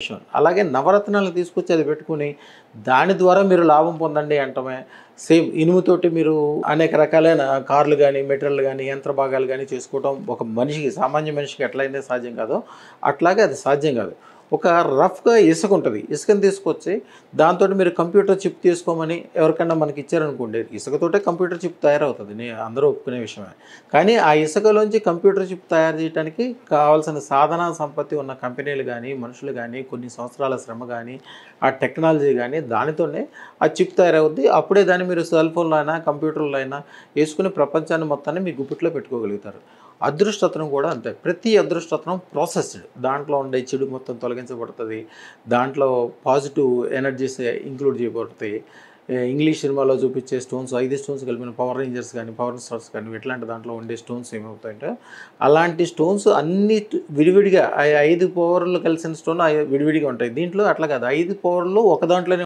విషయం అలాగే నవరత్నాలు తీసుకొచ్చి అది పెట్టుకుని దాని ద్వారా మీరు లాభం పొందండి అంటమే. సేమ్ ఇనుముతోటి మీరు అనేక రకాలైన కార్లు కానీ మెటీరియల్ కానీ యంత్ర భాగాలు కానీ చేసుకోవడం ఒక మనిషికి సామాన్య మనిషికి ఎట్లయితే సాధ్యం కాదో. అట్లాగే అది సాధ్యం కాదు. ఒక రఫ్గా ఇసుక ఉంటుంది. ఇసుకని తీసుకొచ్చి దాంతో మీరు కంప్యూటర్ చిప్ తీసుకోమని ఎవరికైనా మనకి ఇచ్చారనుకోండి ఇసుకతోటే కంప్యూటర్ చిప్ తయారవుతుంది. నే అందరూ ఒప్పుకునే విషయమే. కానీ ఆ ఇసుకలోంచి కంప్యూటర్ చిప్ తయారు చేయడానికి కావాల్సిన సాధన సంపత్తి ఉన్న కంపెనీలు కానీ మనుషులు కానీ కొన్ని సంవత్సరాల శ్రమ కానీ ఆ టెక్నాలజీ కానీ దానితోనే ఆ చిప్ తయారవుద్ది. అప్పుడే దాన్ని మీరు సెల్ ఫోన్లో అయినా కంప్యూటర్లో అయినా వేసుకుని ప్రపంచాన్ని మొత్తాన్ని మీ గుప్పిట్లో పెట్టుకోగలుగుతారు. అదృష్టతనం కూడా అంతే. ప్రతి అదృష్టతనం ప్రాసెస్డ్ దాంట్లో ఉండే చెడు మొత్తం తొలగి తొలగించబడుతుంది. దాంట్లో పాజిటివ్ ఎనర్జీస్ ఇంక్లూడ్ చేయబడతాయి. ఇంగ్లీష్ సినిమాలో చూపించే స్టోన్స్ ఐదు స్టోన్స్ కలిపిన పవర్ రేంజర్స్ కానీ పవర్ స్టార్స్ కానీ ఇట్లాంటి దాంట్లో ఉండే స్టోన్స్ ఏమవుతాయంటే అలాంటి స్టోన్స్ అన్ని విడివిడిగా ఐదు పవర్లు కలిసిన స్టోన్ విడివిడిగా ఉంటాయి. దీంట్లో అట్లా కాదు. ఐదు పవర్లు ఒక దాంట్లోనే